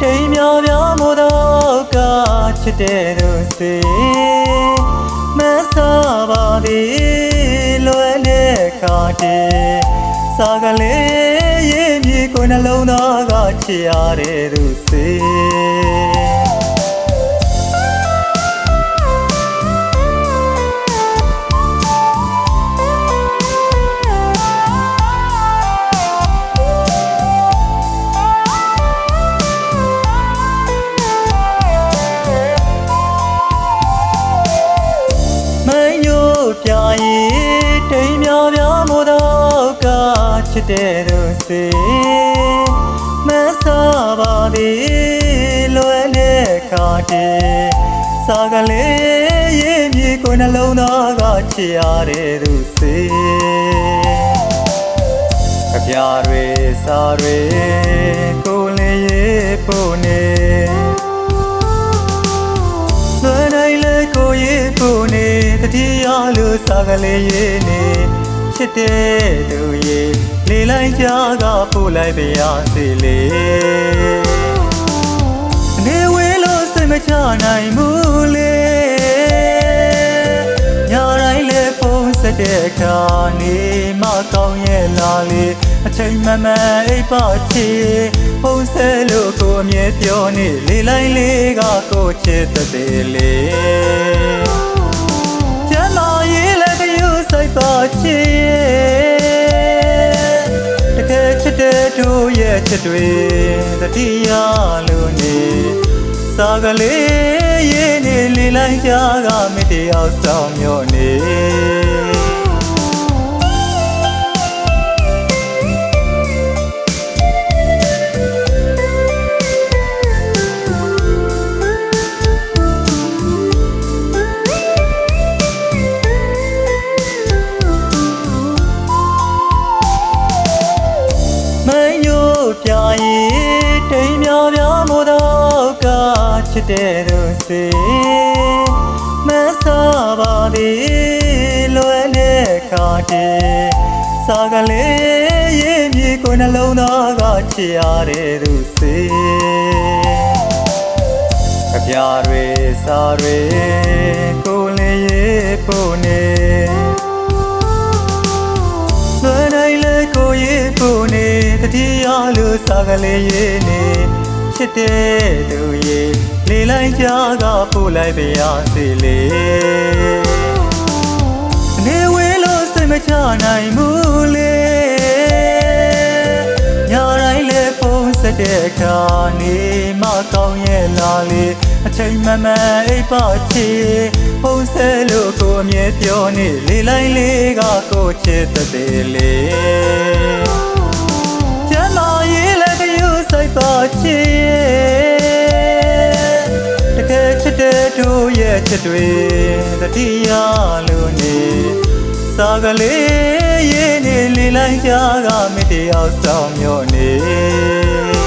တိမ်မြောင်မြောင်မို့တော့ကချစ်တဲ့သူစေမဆာပါသည်လွယ်တဲ့ခါတည်းစာကလေးရေးမြေကိုနှလုံးသားကချစ်ရတဲ့သူစေ စ်တဲ့သူစီမဆာပါသည်လွယ်တဲ့ခါတည်းစာကလေးရေးမြေကိုနှလုံးသားကချစ်ရတဲ့သူစီကြပြတွေစာတွေကိုလေးရေးဖို့နေလွယ်နိုင်လေကိုရေးဖို့နေတတိယလူစားကလေးရေးနေချစ်တဲ့သူရေး လေလိုက်ကြကပို့လိုက်ပါရစေလေနေဝေးလို့စိတ်မချနိုင်ဘူးလေညတိုင်းလေဖုန်းဆက်တဲ့အခါနေမကောင်းရဲ့လားလေအချိန်မမှန်အိပ်ပါချီဖုန်းဆက်လို့ကိုအမြဲပြောနေလေလိုက်လေးကကိုချစ်တဲ့သေးလေကျမ်းမာရေးလည်းတယူစိတ်ပါချီ တဲ့တို့ရဲ့ချစ်တွေတတိယလို့နေစာကလေးရေးနေလေလိုက်ကြကမတရားဆောင်မျောနေ စ်တဲ့သူစီမဆာပါသည်လွယ်တဲ့ခါတည်းစာကလေးရေးမြေကိုနှလုံးသားကချစ်ရတဲ့သူစီကြပြတွေစာတွေကိုလေးရေးဖို့နေလွယ်နိုင်လေကိုရေးဖို့နေတတိယလူစားကလေးရေးနေ ချစ်တဲ့သူရေးလေလိုက်ကြကပို့လိုက်ပါရစေလေနေဝေးလို့စိတ်မချနိုင်ဘူးလေညတိုင်းလေဖုန်းဆက်တဲ့အခါနေမကောင်းရဲ့လားလေအချိန်မမှန်အိပ်ပါချီဖုန်းဆက်လို့ကိုအမြဲပြောနေလေလိုက်လေးကကိုချစ်တဲ့သေးလေ ယူစိတ်ပါချီတကယ်ချစ်တဲ့တို့ရဲ့ချစ်တွေတတိယလို့နေစာကလေးရေးနေလေလိုက်ကြကမတရားဆောင်မျောနေ